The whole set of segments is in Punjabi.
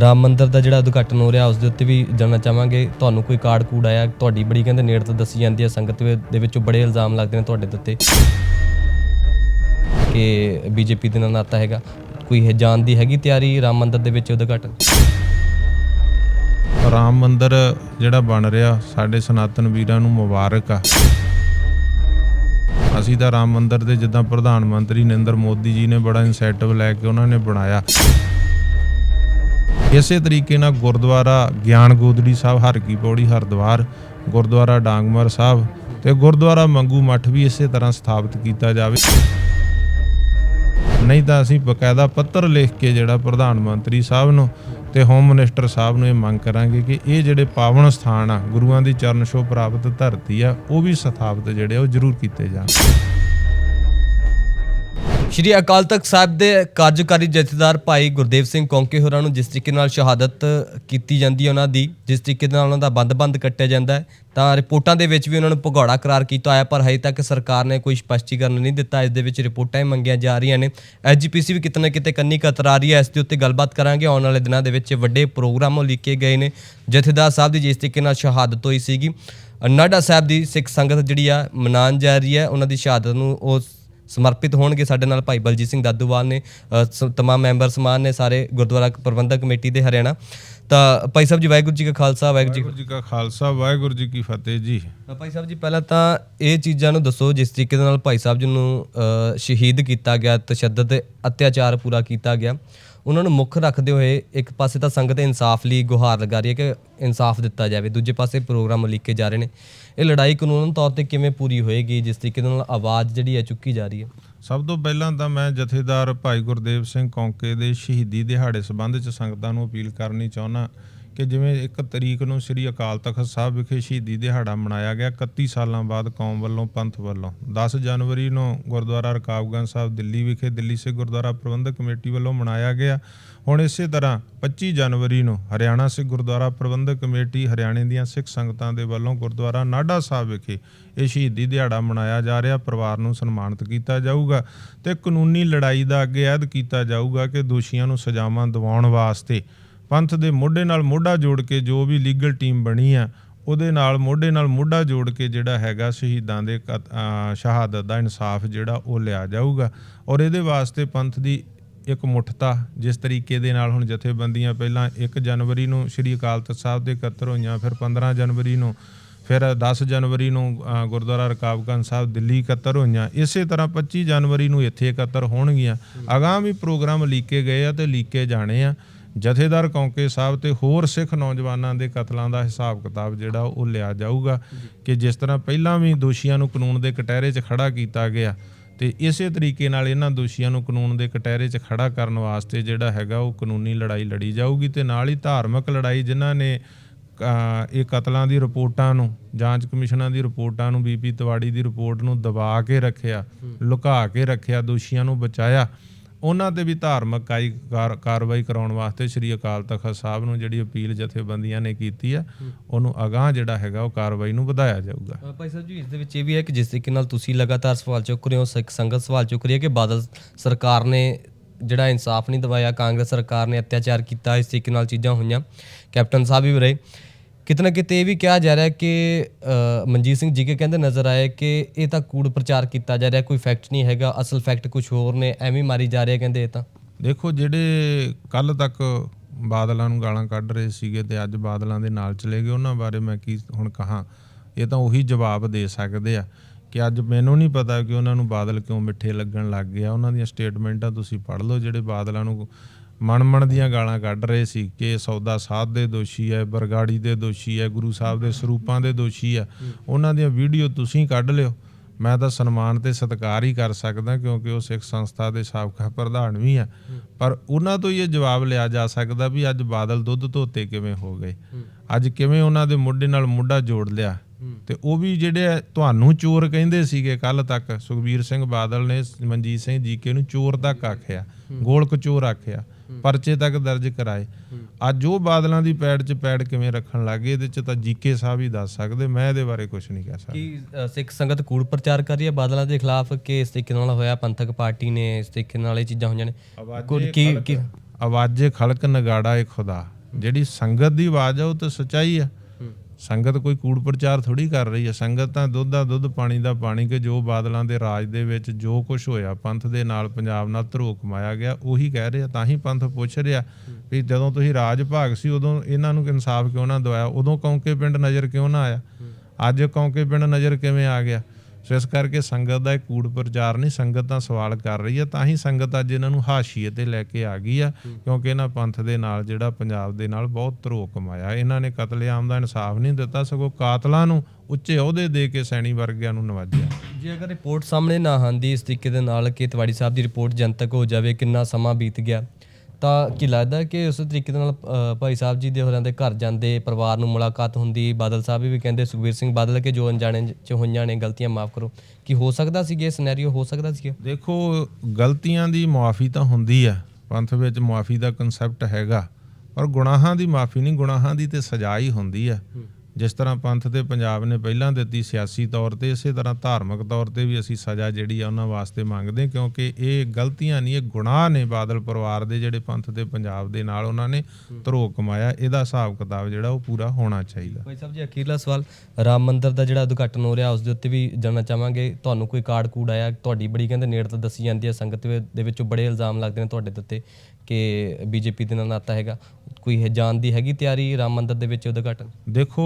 ਰਾਮ ਮੰਦਿਰ ਦਾ ਜਿਹੜਾ ਉਦਘਾਟਨ ਹੋ ਰਿਹਾ, ਉਸ ਦੇ ਉੱਤੇ ਵੀ ਜਾਣਨਾ ਚਾਹਾਂਗੇ। ਤੁਹਾਨੂੰ ਕੋਈ ਕਾਰਡ ਕੂਡ ਆਇਆ? ਤੁਹਾਡੀ ਬੜੀ ਕਹਿੰਦੇ ਨੇੜ ਤੋਂ ਦੱਸੀ ਜਾਂਦੀ ਹੈ, ਸੰਗਤ ਦੇ ਵਿੱਚੋਂ ਬੜੇ ਇਲਜ਼ਾਮ ਲੱਗਦੇ ਨੇ ਤੁਹਾਡੇ ਉੱਤੇ ਕਿ ਬੀਜੇਪੀ ਦੇ ਨਾਲ ਨਾਤਾ ਹੈਗਾ। ਕੋਈ ਇਹ ਜਾਣ ਦੀ ਹੈਗੀ ਤਿਆਰੀ ਰਾਮ ਮੰਦਿਰ ਦੇ ਵਿੱਚ ਉਦਘਾਟਨ? ਰਾਮ ਮੰਦਿਰ ਜਿਹੜਾ ਬਣ ਰਿਹਾ, ਸਾਡੇ ਸਨਾਤਨ ਵੀਰਾਂ ਨੂੰ ਮੁਬਾਰਕ ਆ। ਅਸੀਂ ਤਾਂ ਰਾਮ ਮੰਦਿਰ ਦੇ ਜਿੱਦਾਂ ਪ੍ਰਧਾਨ ਮੰਤਰੀ ਨਰਿੰਦਰ ਮੋਦੀ ਜੀ ਨੇ ਬੜਾ ਇਨਸੈਟਿਵ ਲੈ ਕੇ ਉਹਨਾਂ ਨੇ ਬਣਾਇਆ। ਇਸੇ ਤਰੀਕੇ ਨਾਲ ਗੁਰਦੁਆਰਾ ਗਿਆਨ ਗੋਦੜੀ ਸਾਹਿਬ, ਹਰਕੀ ਪੌੜੀ, ਹਰਦੁਆਰ, ਗੁਰਦੁਆਰਾ ਡਾਂਗਮਰ ਸਾਹਿਬ ਤੇ ਗੁਰਦੁਆਰਾ ਮੰਗੂ ਮੱਠ ਵੀ ਇਸੇ ਤਰ੍ਹਾਂ ਸਥਾਪਿਤ ਕੀਤਾ ਜਾਵੇ। ਨਹੀਂ ਤਾਂ ਅਸੀਂ ਬਕਾਇਦਾ ਪੱਤਰ ਲਿਖ ਕੇ ਜਿਹੜਾ ਪ੍ਰਧਾਨ ਮੰਤਰੀ ਸਾਹਿਬ ਨੂੰ ਤੇ ਹੋਮ ਮਿਨਿਸਟਰ ਸਾਹਿਬ ਨੂੰ ਇਹ ਮੰਗ ਕਰਾਂਗੇ ਕਿ ਇਹ ਜਿਹੜੇ ਪਾਵਨ ਸਥਾਨ ਆ, ਗੁਰੂਆਂ ਦੀ ਚਰਨ ਛੋਹ ਪ੍ਰਾਪਤ ਧਰਤੀ ਆ, ਉਹ ਵੀ ਸਥਾਪਿਤ ਜਿਹੜੇ ਉਹ ਜ਼ਰੂਰ ਕੀਤੇ ਜਾਣ। ਸ਼੍ਰੀ ਅਕਾਲ ਤਖਤ ਸਾਹਿਬ ਦੇ ਕਾਰਜਕਾਰੀ ਜਥੇਦਾਰ ਭਾਈ ਗੁਰਦੇਵ ਸਿੰਘ ਕੌਂਕੇ ਹੋਰਾਂ ਨੂੰ ਜਿਸ ਤਰੀਕੇ ਨਾਲ ਸ਼ਹਾਦਤ ਕੀਤੀ ਜਾਂਦੀ ਹੈ ਉਹਨਾਂ ਦੀ, ਜਿਸ ਤਰੀਕੇ ਨਾਲ ਉਹਨਾਂ ਦਾ ਬੰਦ-ਬੰਦ ਕੱਟਿਆ ਜਾਂਦਾ ਹੈ, ਤਾਂ ਰਿਪੋਰਟਾਂ ਦੇ ਵਿੱਚ ਵੀ ਉਹਨਾਂ ਨੂੰ ਭਗੌੜਾ ਕਰਾਰ ਕੀਤਾ ਹੋਇਆ, ਪਰ ਹਜੇ ਤੱਕ ਸਰਕਾਰ ਨੇ ਕੋਈ ਸਪਸ਼ਟੀਕਰਨ ਨਹੀਂ ਦਿੱਤਾ। ਇਸ ਦੇ ਵਿੱਚ ਰਿਪੋਰਟਾਂ ਹੀ ਮੰਗੀਆਂ ਜਾ ਰਹੀਆਂ ਨੇ। ਐਸਜੀਪੀਸੀ ਵੀ ਕਿਤੇ ਨਾ ਕਿਤੇ ਕੰਨੀ ਕਤਰਾ ਰਹੀ ਹੈ। ਇਸ ਦੇ ਉੱਤੇ ਗੱਲਬਾਤ ਕਰਾਂਗੇ। ਆਉਣ ਵਾਲੇ ਦਿਨਾਂ ਦੇ ਵਿੱਚ ਵੱਡੇ ਪ੍ਰੋਗਰਾਮ ਲਿਖੇ ਗਏ ਨੇ। ਜਥੇਦਾਰ ਸਾਹਿਬ ਦੀ ਜਿਸ ਤਰੀਕੇ ਨਾਲ ਸ਼ਹਾਦਤ ਹੋਈ ਸੀਗੀ ਨਾਡਾ ਸਾਹਿਬ ਦੀ ਸਿੱਖ ਸੰਗਤ ਜਿਹੜੀ ਆ, ਮਨਾਉਣ ਜਾ ਰਹੀ ਹੈ, ਉਹਨਾਂ ਦੀ ਸ਼ਹਾਦਤ ਨੂੰ ਉਸ ਸਮਰਪਿਤ ਹੋਣਗੇ ਸਾਡੇ ਨਾਲ ਭਾਈ ਬਲਜੀਤ ਸਿੰਘ ਦਾਦੂਵਾਲ ਨੇ ਸ- ਤਮਾਮ ਮੈਂਬਰ ਸਮਾਨ ਨੇ ਸਾਰੇ ਗੁਰਦੁਆਰਾ ਪ੍ਰਬੰਧਕ ਕਮੇਟੀ ਦੇ ਹਰਿਆਣਾ। ਤਾਂ ਭਾਈ ਸਾਹਿਬ ਜੀ ਵਾਹਿਗੁਰੂ ਜੀ ਕਾ ਖਾਲਸਾ ਵਾਹਿਗੁਰੂ ਜੀ ਕੀ ਵਾਹਿਗੁਰੂ ਜੀ ਕਾ ਖਾਲਸਾ ਵਾਹਿਗੁਰੂ ਜੀ ਕੀ ਫਤਿਹ ਜੀ। ਤਾਂ ਭਾਈ ਸਾਹਿਬ ਜੀ ਪਹਿਲਾਂ ਤਾਂ ਇਹ ਚੀਜ਼ਾਂ ਨੂੰ ਦੱਸੋ ਜਿਸ ਤਰੀਕੇ ਦੇ ਨਾਲ ਭਾਈ ਸਾਹਿਬ ਜੀ ਨੂੰ ਅ, ਸ਼ਹੀਦ ਕੀਤਾ ਗਿਆ ਤਸ਼ੱਦਦ ਤੇ ਅਤਿਆਚਾਰ ਪੂਰਾ ਕੀਤਾ ਗਿਆ। ਉਹਨਾਂ ਨੂੰ ਮੁੱਖ ਰੱਖਦੇ ਹੋਏ ਇੱਕ ਪਾਸੇ ਤਾਂ ਸੰਗਤ ਇਨਸਾਫ ਲਈ ਗੁਹਾਰ ਲਗਾ ਰਹੀ ਹੈ ਕਿ ਇਨਸਾਫ ਦਿੱਤਾ ਜਾਵੇ, ਦੂਜੇ ਪਾਸੇ ਪ੍ਰੋਗਰਾਮ ਲਿਖੇ ਜਾ ਰਹੇ ਨੇ। ਇਹ ਲੜਾਈ ਕਾਨੂੰਨ ਤੌਰ ਤੇ ਕਿਵੇਂ ਪੂਰੀ ਹੋਏਗੀ, ਜਿਸ ਤਰੀਕੇ ਨਾਲ ਆਵਾਜ਼ ਜਿਹੜੀ ਹੈ ਚੁੱਕੀ ਜਾ ਰਹੀ ਹੈ? ਸਭ ਤੋਂ ਪਹਿਲਾਂ ਤਾਂ ਮੈਂ ਜਥੇਦਾਰ ਭਾਈ ਗੁਰਦੇਵ ਸਿੰਘ ਕੌਂਕੇ ਦੇ ਸ਼ਹੀਦੀ ਦਿਹਾੜੇ ਸੰਬੰਧ ਚ ਸੰਗਤਾਂ ਨੂੰ ਅਪੀਲ ਕਰਨੀ ਚਾਹੁੰਦਾ ਕਿ ਜਿਵੇਂ ਇੱਕ ਤਰੀਕ ਨੂੰ ਸ੍ਰੀ ਅਕਾਲ ਤਖਤ ਸਾਹਿਬ ਵਿਖੇ ਸ਼ਹੀਦੀ ਦਿਹਾੜਾ ਮਨਾਇਆ ਗਿਆ 31 ਸਾਲਾਂ ਬਾਅਦ ਕੌਮ ਵੱਲੋਂ, ਪੰਥ ਵੱਲੋਂ। 10 ਜਨਵਰੀ ਨੂੰ ਗੁਰਦੁਆਰਾ ਰਕਾਬਗੰਜ ਸਾਹਿਬ ਦਿੱਲੀ ਵਿਖੇ ਦਿੱਲੀ ਸਿੱਖ ਗੁਰਦੁਆਰਾ ਪ੍ਰਬੰਧਕ ਕਮੇਟੀ ਵੱਲੋਂ ਮਨਾਇਆ ਗਿਆ। ਹੁਣ ਇਸੇ ਤਰ੍ਹਾਂ 25 ਜਨਵਰੀ ਨੂੰ ਹਰਿਆਣਾ ਸਿੱਖ ਗੁਰਦੁਆਰਾ ਪ੍ਰਬੰਧਕ ਕਮੇਟੀ ਹਰਿਆਣੇ ਦੀਆਂ ਸਿੱਖ ਸੰਗਤਾਂ ਦੇ ਵੱਲੋਂ ਗੁਰਦੁਆਰਾ ਨਾਢਾ ਸਾਹਿਬ ਵਿਖੇ ਇਹ ਸ਼ਹੀਦੀ ਦਿਹਾੜਾ ਮਨਾਇਆ ਜਾ ਰਿਹਾ। ਪਰਿਵਾਰ ਨੂੰ ਸਨਮਾਨਿਤ ਕੀਤਾ ਜਾਊਗਾ ਤੇ ਕਾਨੂੰਨੀ ਲੜਾਈ ਦਾ ਅੱਗੇ ਐਦ ਕੀਤਾ ਜਾਊਗਾ ਕਿ ਦੋਸ਼ੀਆਂ ਨੂੰ ਸਜ਼ਾਵਾਂ ਦਿਵਾਉਣ ਵਾਸਤੇ ਪੰਥ ਦੇ ਮੋਢੇ ਨਾਲ ਮੋਢਾ ਜੋੜ ਕੇ ਜੋ ਵੀ ਲੀਗਲ ਟੀਮ ਬਣੀ ਆ ਉਹਦੇ ਨਾਲ ਮੋਢੇ ਨਾਲ ਮੋਢਾ ਜੋੜ ਕੇ ਜਿਹੜਾ ਹੈਗਾ ਸ਼ਹੀਦਾਂ ਦੇ ਕਤ- ਸ਼ਹਾਦਤ ਦਾ ਇਨਸਾਫ ਜਿਹੜਾ ਉਹ ਲਿਆ ਜਾਊਗਾ। ਔਰ ਇਹਦੇ ਵਾਸਤੇ ਪੰਥ ਦੀ ਇੱਕ ਮੁੱਠਤਾ ਜਿਸ ਤਰੀਕੇ ਦੇ ਨਾਲ ਹੁਣ ਜਥੇਬੰਦੀਆਂ ਪਹਿਲਾਂ 1 ਜਨਵਰੀ ਨੂੰ ਸ੍ਰੀ ਅਕਾਲ ਤਖਤ ਸਾਹਿਬ ਦੇ ਇਕੱਤਰ ਹੋਈਆਂ ਫਿਰ 15 ਜਨਵਰੀ ਨੂੰ ਫਿਰ 10 ਜਨਵਰੀ ਨੂੰ ਅ, ਗੁਰਦੁਆਰਾ ਰਕਾਬਗੰਜ ਸਾਹਿਬ ਦਿੱਲੀ ਇਕੱਤਰ ਹੋਈਆਂ। ਇਸੇ ਤਰ੍ਹਾਂ 25 ਜਨਵਰੀ ਨੂੰ ਇੱਥੇ ਇਕੱਤਰ ਹੋਣਗੀਆਂ। ਅਗਾਮੀ ਪ੍ਰੋਗਰਾਮ ਲੀਕੇ ਗਏ ਆ ਤੇ ਲੀਕੇ ਜਾਣੇ ਆ। ਜਥੇਦਾਰ ਕੌਂਕੇ ਸਾਹਿਬ ਤੇ ਹੋਰ ਸਿੱਖ ਨੌਜਵਾਨਾਂ ਦੇ ਕਤਲਾਂ ਦਾ ਹਿਸਾਬ ਕਿਤਾਬ ਜਿਹੜਾ ਉਹ ਲਿਆ ਜਾਊਗਾ ਕਿ ਜਿਸ ਤਰ੍ਹਾਂ ਪਹਿਲਾਂ ਵੀ ਦੋਸ਼ੀਆਂ ਨੂੰ ਕਾਨੂੰਨ ਦੇ ਕਟਹਿਰੇ 'ਚ ਖੜਾ ਕੀਤਾ ਗਿਆ ਤੇ ਇਸੇ ਤਰੀਕੇ ਨਾਲ ਇਹਨਾਂ ਦੋਸ਼ੀਆਂ ਨੂੰ ਕਾਨੂੰਨ ਦੇ ਕਟਹਿਰੇ 'ਚ ਖੜਾ ਕਰਨ ਵਾਸਤੇ ਜਿਹੜਾ ਹੈਗਾ ਉਹ ਕਾਨੂੰਨੀ ਲੜਾਈ ਲੜੀ ਜਾਊਗੀ ਤੇ ਨਾਲ ਹੀ ਧਾਰਮਿਕ ਲੜਾਈ ਜਿਨ੍ਹਾਂ ਨੇ ਇਹ ਕਤਲਾਂ ਦੀ ਰਿਪੋਰਟਾਂ ਨੂੰ, ਜਾਂਚ ਕਮਿਸ਼ਨਾਂ ਦੀ ਰਿਪੋਰਟਾਂ ਨੂੰ ਬੀਪੀ ਤਿਵਾੜੀ ਦੀ ਰਿਪੋਰਟ ਨੂੰ ਦਬਾ ਕੇ ਰੱਖਿਆ, ਲੁਕਾ ਕੇ ਰੱਖਿਆ, ਦੋਸ਼ੀਆਂ ਨੂੰ ਬਚਾਇਆ। ਉਹਨਾਂ ਤੇ ਵੀ ਧਾਰਮਿਕ ਕਾਰਵਾਈ ਕਰਾਉਣ ਵਾਸਤੇ ਸ੍ਰੀ ਅਕਾਲ ਤਖਤ ਸਾਹਿਬ ਨੂੰ ਜਿਹੜੀ ਅਪੀਲ ਜਥੇਬੰਦੀਆਂ ਨੇ ਕੀਤੀ ਆ ਉਹਨੂੰ ਅਗਾਹ ਜਿਹੜਾ ਹੈਗਾ ਉਹ ਕਾਰਵਾਈ ਨੂੰ ਵਧਾਇਆ ਜਾਊਗਾ। ਭਾਈ ਸਾਹਿਬ ਜੀ ਇਸ ਦੇ ਵਿੱਚ ਇਹ ਵੀ ਹੈ ਕਿ ਜਿਸ ਤਰੀਕੇ ਨਾਲ ਤੁਸੀਂ ਲਗਾਤਾਰ ਸਵਾਲ ਚੁੱਕ ਰਹੇ ਹੋ ਸਿੱਖ ਸੰਗਤ ਸਵਾਲ ਚੁੱਕ ਰਹੀ ਹੈ ਕਿ ਬਾਦਲ ਸਰਕਾਰ ਨੇ ਜਿਹੜਾ ਇਨਸਾਫ ਨਹੀਂ ਦਵਾਇਆ ਕਾਂਗਰਸ ਸਰਕਾਰ ਨੇ ਅਤਿਆਚਾਰ ਕੀਤਾ ਇਸ ਤਰੀਕੇ ਨਾਲ ਚੀਜ਼ਾਂ ਹੋਈਆਂ। ਕੈਪਟਨ ਸਾਹਿਬ ਵੀ ਰਹੇ। ਕਿਤੇ ਨਾ ਕਿਤੇ ਇਹ ਵੀ ਕਿਹਾ ਜਾ ਰਿਹਾ ਕਿ ਮਨਜੀਤ ਸਿੰਘ ਜੀ ਕੇ ਕਹਿੰਦੇ ਨਜ਼ਰ ਆਏ ਕਿ ਇਹ ਤਾਂ ਕੂੜ ਪ੍ਰਚਾਰ ਕੀਤਾ ਜਾ ਰਿਹਾ, ਕੋਈ ਫੈਕਟ ਨਹੀਂ ਹੈਗਾ, ਅਸਲ ਫੈਕਟ ਕੁਝ ਹੋਰ ਨੇ, ਐਵੇਂ ਮਾਰੀ ਜਾ ਰਹੇ ਕਹਿੰਦੇ ਇਹ ਤਾਂ। ਦੇਖੋ, ਜਿਹੜੇ ਕੱਲ ਤੱਕ ਬਾਦਲਾਂ ਨੂੰ ਗਾਲਾਂ ਕੱਢ ਰਹੇ ਸੀਗੇ ਤੇ ਅੱਜ ਬਾਦਲਾਂ ਦੇ ਨਾਲ ਚਲੇ ਗਏ, ਉਹਨਾਂ ਬਾਰੇ ਮੈਂ ਕੀ ਹੁਣ ਕਹਾਂ, ਇਹ ਤਾਂ ਉਹੀ ਜਵਾਬ ਦੇ ਸਕਦੇ ਆ। ਕਿ ਅੱਜ ਮੈਨੂੰ ਨਹੀਂ ਪਤਾ ਕਿ ਉਹਨਾਂ ਨੂੰ ਬਾਦਲ ਕਿਉਂ ਮਿੱਠੇ ਲੱਗਣ ਲੱਗ ਗਿਆ ਉਹਨਾਂ ਦੀਆਂ ਸਟੇਟਮੈਂਟਾਂ ਤੁਸੀਂ ਪੜ੍ਹ ਲਓ ਜਿਹੜੇ ਬਾਦਲਾਂ ਨੂੰ ਮਨ-ਮਨ ਦੀਆਂ ਗਾਲਾਂ ਕੱਢ ਰਹੇ ਸੀ ਕਿ ਸੌਦਾ ਸਾਧ ਦੇ ਦੋਸ਼ੀ ਹੈ ਬਰਗਾੜੀ ਦੇ ਦੋਸ਼ੀ ਹੈ ਗੁਰੂ ਸਾਹਿਬ ਦੇ ਸਰੂਪਾਂ ਦੇ ਦੋਸ਼ੀ ਹੈ। ਉਹਨਾਂ ਦੀਆਂ ਵੀਡੀਓ ਤੁਸੀਂ ਕੱਢ ਲਿਓ। ਮੈਂ ਤਾਂ ਸਨਮਾਨ ਤੇ ਸਤਿਕਾਰ ਹੀ ਕਰ ਸਕਦਾ ਕਿਉਂਕਿ ਉਹ ਸਿੱਖ ਸੰਸਥਾ ਦੇ ਸਾਬਕਾ ਪ੍ਰਧਾਨ ਵੀ ਆ। ਪਰ ਉਹਨਾਂ ਤੋਂ ਹੀ ਇਹ ਜਵਾਬ ਲਿਆ ਜਾ ਸਕਦਾ ਵੀ ਅੱਜ ਬਾਦਲ ਦੁੱਧ ਧੋਤੇ ਕਿਵੇਂ ਹੋ ਗਏ। ਅੱਜ ਕਿਵੇਂ ਉਹਨਾਂ ਦੇ ਮੁੱਢੇ ਨਾਲ ਮੁੱਢਾ ਜੋੜ ਲਿਆ। ਤੇ ਉਹ ਵੀ ਜਿਹੜੇ ਤੁਹਾਨੂੰ ਚੋਰ ਕਹਿੰਦੇ ਸੀਗੇ ਕੱਲ ਤੱਕ ਸੁਖਬੀਰ ਸਿੰਘ ਬਾਦਲ ਨੇ ਮਨਜੀਤ ਸਿੰਘ ਜੀਕੇ ਨੂੰ ਚੋਰ ਤੱਕ ਆਖਿਆ ਗੋਲਕ ਚੋਰ ਆਖਿਆ ਪਰਚੇ ਤੱਕ ਦਰਜ ਕਰਾਏ। ਅੱਜ ਉਹ ਬਾਦਲਾਂ ਦੀ ਪੈੜ 'ਚ ਪੈੜ ਕਿਵੇਂ ਰੱਖਣ ਲੱਗੇ ਇਹਦੇ 'ਚ ਤਾਂ ਜੀਕੇ ਸਾਹਿਬ ਹੀ ਦੱਸ ਸਕਦੇ ਮੈਂ ਇਹਦੇ ਬਾਰੇ ਕੁਝ ਨਹੀਂ ਕਹਿ ਸਕਦਾ। ਕਿ ਸਿੱਖ ਸੰਗਤ ਕੂੜ ਪ੍ਰਚਾਰ ਕਰ ਰਹੀ ਹੈ ਬਾਦਲਾਂ ਦੇ ਖਿਲਾਫ? ਕਿ ਇਸ ਤਰੀਕੇ ਨਾਲ ਹੋਇਆ? ਪੰਥਕ ਪਾਰਟੀ ਨੇ ਇਸ ਤਰੀਕੇ ਨਾਲ ਇਹ ਚੀਜ਼ਾਂ ਹੋਈਆਂ ਨੇ? ਕੀ? ਆਵਾਜ਼ੇ ਖਲਕ ਨਗਾੜਾ ਏ ਖੁਦਾ। ਜਿਹੜੀ ਸੰਗਤ ਦੀ ਆਵਾਜ਼ ਆ ਉਹ ਤਾਂ ਸੱਚਾਈ ਆ। ਸੰਗਤ ਕੋਈ ਕੂੜ ਪ੍ਰਚਾਰ ਥੋੜੀ ਕਰ ਰਹੀ ਹੈ ਸੰਗਤ ਤਾਂ ਦੁੱਧ ਦਾ ਦੁੱਧ, ਪਾਣੀ ਦਾ ਪਾਣੀ ਕਿ ਜੋ ਬਾਦਲਾਂ ਦੇ ਰਾਜ ਦੇ ਵਿੱਚ ਜੋ ਕੁਝ ਹੋਇਆ, ਪੰਥ ਦੇ ਨਾਲ ਪੰਜਾਬ ਨਾਲ ਧਰੋ ਕਮਾਇਆ ਗਿਆ, ਉਹੀ ਕਹਿ ਰਿਹਾ, ਤਾਂ ਹੀ ਪੰਥ ਪੁੱਛ ਰਿਹਾ ਵੀ ਜਦੋਂ ਤੁਸੀਂ ਰਾਜ ਭਾਗ ਸੀ, ਉਦੋਂ ਇਹਨਾਂ ਨੂੰ ਇਨਸਾਫ ਕਿਉਂ ਨਾ ਦਵਾਇਆ? ਉਦੋਂ ਕੌਂਕੇ ਪਿੰਡ ਨਜ਼ਰ ਕਿਉਂ ਨਾ ਆਇਆ? ਅੱਜ ਕੌਂਕੇ ਪਿੰਡ ਨਜ਼ਰ ਕਿਵੇਂ ਆ ਗਿਆ? ਸੋ ਇਸ ਕਰਕੇ ਸੰਗਤ ਦਾ ਇਹ ਕੂੜ ਪ੍ਰਚਾਰ ਨਹੀਂ ਸੰਗਤ ਤਾਂ ਸਵਾਲ ਕਰ ਰਹੀ ਹੈ ਤਾਂ ਹੀ ਸੰਗਤ ਅੱਜ ਇਹਨਾਂ ਨੂੰ ਹਾਸ਼ੀਏ ਤੇ ਲੈ ਕੇ ਆ ਗਈ ਆ ਕਿਉਂਕਿ ਇਹਨਾਂ ਪੰਥ ਦੇ ਨਾਲ ਜਿਹੜਾ ਪੰਜਾਬ ਦੇ ਨਾਲ ਬਹੁਤ ਧਰੋ ਕਮਾਇਆ। ਇਹਨਾਂ ਨੇ ਕਤਲੇਆਮ ਦਾ ਇਨਸਾਫ ਨਹੀਂ ਦਿੱਤਾ ਸਗੋਂ ਕਾਤਲਾਂ ਨੂੰ ਉੱਚੇ ਅਹੁਦੇ ਦੇ ਕੇ ਸੈਣੀ ਵਰਗਿਆਂ ਨੂੰ ਨਵਾਜਿਆ। ਜੇ ਅਗਰ ਰਿਪੋਰਟ ਸਾਹਮਣੇ ਨਾ ਆਂਦੀ ਇਸ ਤਰੀਕੇ ਦੇ ਨਾਲ ਕਿ ਤਿਵਾੜੀ ਸਾਹਿਬ ਦੀ ਰਿਪੋਰਟ ਜਨਤਕ ਹੋ ਜਾਵੇ ਕਿੰਨਾ ਸਮਾਂ ਬੀਤ ਗਿਆ। ਤਾਂ ਕੀ ਲੱਗਦਾ ਕਿ ਉਸ ਤਰੀਕੇ ਦੇ ਨਾਲ ਅ, ਭਾਈ ਸਾਹਿਬ ਜੀ ਦੇ ਹੋਰਾਂ ਦੇ ਘਰ ਜਾਂਦੇ ਪਰਿਵਾਰ ਨੂੰ ਮੁਲਾਕਾਤ ਹੁੰਦੀ ਬਾਦਲ ਸਾਹਿਬ ਵੀ ਕਹਿੰਦੇ ਸੁਖਬੀਰ ਸਿੰਘ ਬਾਦਲ ਕੇ ਜੋ ਅਣਜਾਣੇ ਚ ਹੋਈਆਂ ਨੇ ਗਲਤੀਆਂ ਮਾਫ ਕਰੋ। ਕੀ ਹੋ ਸਕਦਾ ਸੀ ਇਹ ਸਿਨੈਰੀਓ ਹੋ ਸਕਦਾ ਸੀ? ਦੇਖੋ ਗਲਤੀਆਂ ਦੀ ਮੁਆਫੀ ਤਾਂ ਹੁੰਦੀ ਆ ਪੰਥ ਵਿੱਚ ਮੁਆਫੀ ਦਾ ਕਨਸੈਪਟ ਹੈਗਾ ਪਰ ਗੁਨਾਹਾਂ ਦੀ ਮਾਫੀ ਨਹੀਂ ਗੁਨਾਹਾਂ ਦੀ ਤੇ ਸਜ਼ਾ ਹੀ ਹੁੰਦੀ ਆ ਜਿਸ ਤਰ੍ਹਾਂ ਪੰਥ ਤੇ ਪੰਜਾਬ ਨੇ ਪਹਿਲਾਂ ਦਿੱਤੀ ਸਿਆਸੀ ਤੌਰ ਤੇ ਇਸੇ ਤਰ੍ਹਾਂ ਧਾਰਮਿਕ ਤੌਰ ਤੇ ਵੀ ਅਸੀਂ ਸਜ਼ਾ ਜਿਹੜੀ ਆ ਉਹਨਾਂ ਵਾਸਤੇ ਮੰਗਦੇ ਹਾਂ ਕਿਉਂਕਿ ਇਹ ਗਲਤੀਆਂ ਨਹੀਂ ਇਹ ਗੁਨਾਹ ਨੇ ਬਾਦਲ ਪਰਿਵਾਰ ਦੇ ਜਿਹੜੇ ਪੰਥ ਤੇ ਪੰਜਾਬ ਦੇ ਨਾਲ ਉਹਨਾਂ ਨੇ ਧਰੋ ਕਮਾਇਆ ਇਹਦਾ ਹਿਸਾਬ ਕਿਤਾਬ ਜਿਹੜਾ ਉਹ ਪੂਰਾ ਹੋਣਾ ਚਾਹੀਦਾ। ਭਾਈ ਸਾਹਿਬ ਜੀ ਅਖੀਰਲਾ ਸਵਾਲ ਰਾਮ ਮੰਦਿਰ ਦਾ ਜਿਹੜਾ ਉਦਘਾਟਨ ਹੋ ਰਿਹਾ ਉਸ ਦੇ ਉੱਤੇ ਵੀ ਜਾਣਨਾ ਚਾਹਾਂਗੇ ਤੁਹਾਨੂੰ ਕੋਈ ਕਾਰਡ ਕੂਡ ਆਇਆ? ਤੁਹਾਡੀ ਬੜੀ ਕਹਿੰਦੇ ਨੇੜ ਤੋਂ ਦੱਸੀ ਜਾਂਦੀ ਹੈ ਸੰਗਤ ਦੇ ਦੇ ਵਿੱਚੋਂ ਬੜੇ ਇਲਜ਼ਾਮ ਲੱਗਦੇ ਨੇ ਤੁਹਾਡੇ ਦੇ ਉੱਤੇ ਕਿ ਬੀਜੇਪੀ ਦੇ ਨਾਲ ਨਾਤਾ ਹੈਗਾ। ਕੋਈ ਹੈ ਜਾਣ ਦੀ ਹੈਗੀ ਤਿਆਰੀ ਰਾਮ ਮੰਦਿਰ ਦੇ ਵਿੱਚ ਉਦਘਾਟਨ? ਦੇਖੋ,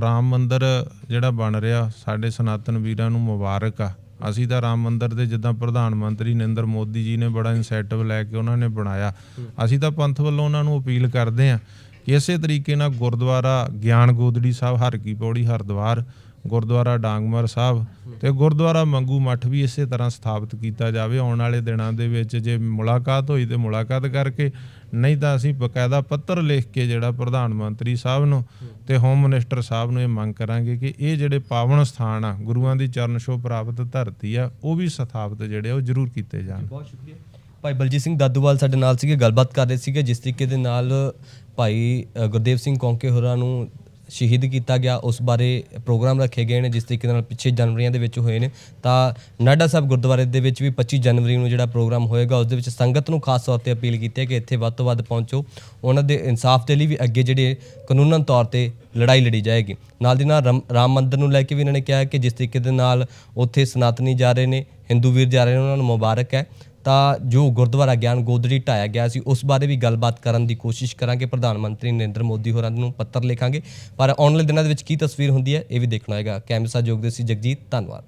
ਰਾਮ ਮੰਦਿਰ ਜਿਹੜਾ ਬਣ ਰਿਹਾ, ਸਾਡੇ ਸਨਾਤਨ ਵੀਰਾਂ ਨੂੰ ਮੁਬਾਰਕ ਆ। ਅਸੀਂ ਤਾਂ ਰਾਮ ਮੰਦਿਰ ਦੇ ਜਿੱਦਾਂ ਪ੍ਰਧਾਨ ਮੰਤਰੀ ਨਰਿੰਦਰ ਮੋਦੀ ਜੀ ਨੇ ਬੜਾ ਇਨੀਸ਼ੀਏਟਿਵ ਲੈ ਕੇ ਉਹਨਾਂ ਨੇ ਬਣਾਇਆ। ਅਸੀਂ ਤਾਂ ਪੰਥ ਵੱਲੋਂ ਉਹਨਾਂ ਨੂੰ ਅਪੀਲ ਕਰਦੇ ਹਾਂ ਕਿ ਇਸੇ ਤਰੀਕੇ ਨਾਲ ਗੁਰਦੁਆਰਾ ਗਿਆਨ ਗੋਦੜੀ ਸਾਹਿਬ, ਹਰਕੀ ਪੌੜੀ, ਹਰਦੁਆਰ ਗੁਰਦੁਆਰਾ ਡਾਂਗਮਰ ਸਾਹਿਬ ਤੇ ਗੁਰਦੁਆਰਾ ਮੰਗੂ ਮੱਠ ਵੀ ਇਸੇ ਤਰ੍ਹਾਂ ਸਥਾਪਿਤ ਕੀਤਾ ਜਾਵੇ। ਆਉਣ ਵਾਲੇ ਦਿਨਾਂ ਦੇ ਵਿੱਚ ਜੇ ਮੁਲਾਕਾਤ ਹੋਈ ਤੇ ਮੁਲਾਕਾਤ ਕਰਕੇ ਨਹੀਂ ਤਾਂ ਅਸੀਂ ਬਕਾਇਦਾ ਪੱਤਰ ਲਿਖ ਕੇ ਜਿਹੜਾ ਪ੍ਰਧਾਨ ਮੰਤਰੀ ਸਾਹਿਬ ਨੂੰ ਤੇ ਹੋਮ ਮਿਨਿਸਟਰ ਸਾਹਿਬ ਨੂੰ ਇਹ ਮੰਗ ਕਰਾਂਗੇ ਕਿ ਇਹ ਜਿਹੜੇ ਪਾਵਨ ਸਥਾਨ ਆ, ਗੁਰੂਆਂ ਦੀ ਚਰਨ ਛੋਹ ਪ੍ਰਾਪਤ ਧਰਤੀ ਆ, ਉਹ ਵੀ ਸਥਾਪਿਤ ਜਿਹੜੇ ਉਹ ਜ਼ਰੂਰ ਕੀਤੇ ਜਾਣ। ਬਹੁਤ ਸ਼ੁਕਰੀਆ। ਭਾਈ ਬਲਜੀਤ ਸਿੰਘ ਦਾਦੂਵਾਲ ਸਾਡੇ ਨਾਲ ਸੀਗੇ, ਗੱਲਬਾਤ ਕਰ ਰਹੇ ਸੀਗੇ, ਜਿਸ ਤਰੀਕੇ ਦੇ ਨਾਲ ਭਾਈ ਗੁਰਦੇਵ ਸਿੰਘ ਕੌਂਕੇ ਹੋਰਾਂ ਨੂੰ ਸ਼ਹੀਦ ਕੀਤਾ ਗਿਆ, ਉਸ ਬਾਰੇ ਪ੍ਰੋਗਰਾਮ ਰੱਖੇ ਗਏ ਨੇ, ਜਿਸ ਤਰੀਕੇ ਨਾਲ ਪਿੱਛੇ ਜਨਵਰੀਆਂ ਦੇ ਵਿੱਚ ਹੋਏ ਨੇ। ਤਾਂ ਨਾਡਾ ਸਾਹਿਬ ਗੁਰਦੁਆਰੇ ਦੇ ਵਿੱਚ ਵੀ 25 ਜਨਵਰੀ ਨੂੰ ਜਿਹੜਾ ਪ੍ਰੋਗਰਾਮ ਹੋਏਗਾ, ਉਸ ਦੇ ਵਿੱਚ ਸੰਗਤ ਨੂੰ ਖਾਸ ਤੌਰ ਤੇ ਅਪੀਲ ਕੀਤੀ ਹੈ ਕਿ ਇੱਥੇ ਵੱਧ ਤੋਂ ਵੱਧ ਪਹੁੰਚੋ। ਉਹਨਾਂ ਦੇ ਇਨਸਾਫ ਦੇ ਲਈ ਵੀ ਅੱਗੇ ਜਿਹੜੇ ਕਾਨੂੰਨਨ ਤੌਰ ਤੇ ਲੜਾਈ ਲੜੀ ਜਾਏਗੀ। ਨਾਲ ਦੀ ਨਾਲ ਰਮ- ਰਾਮ ਮੰਦਿਰ ਨੂੰ ਲੈ ਕੇ ਵੀ ਇਹਨਾਂ ਨੇ ਕਿਹਾ ਕਿ ਜਿਸ ਤਰੀਕੇ ਦੇ ਨਾਲ ਉੱਥੇ ਸਨਾਤਨੀ ਜਾ ਰਹੇ ਨੇ, ਹਿੰਦੂ ਵੀਰ ਜਾ ਰਹੇ ਨੇ, ਉਹਨਾਂ ਨੂੰ ਮੁਬਾਰਕ ਹੈ। ਤਾਂ ਜੋ ਗੁਰਦੁਆਰਾ ਗਿਆਨ ਗੋਦੜੀ ਢਾਇਆ ਗਿਆ ਸੀ, ਉਸ ਬਾਰੇ ਵੀ ਗੱਲਬਾਤ ਕਰਨ ਦੀ ਕੋਸ਼ਿਸ਼ ਕਰਾਂਗੇ। ਪ੍ਰਧਾਨ ਮੰਤਰੀ ਨਰਿੰਦਰ ਮੋਦੀ ਹੋਰਾਂ ਨੂੰ ਪੱਤਰ ਲਿਖਾਂਗੇ। ਪਰ ਆਉਣ ਵਾਲੇ ਦਿਨਾਂ ਦੇ ਵਿੱਚ ਕੀ ਤਸਵੀਰ ਹੁੰਦੀ ਹੈ, ਇਹ ਵੀ ਦੇਖਣਾ ਹੋਏਗਾ ਕੈਮਰਾ ਸਹਿਯੋਗ ਦੇ ਸੀ ਜਗਜੀਤ, ਧੰਨਵਾਦ।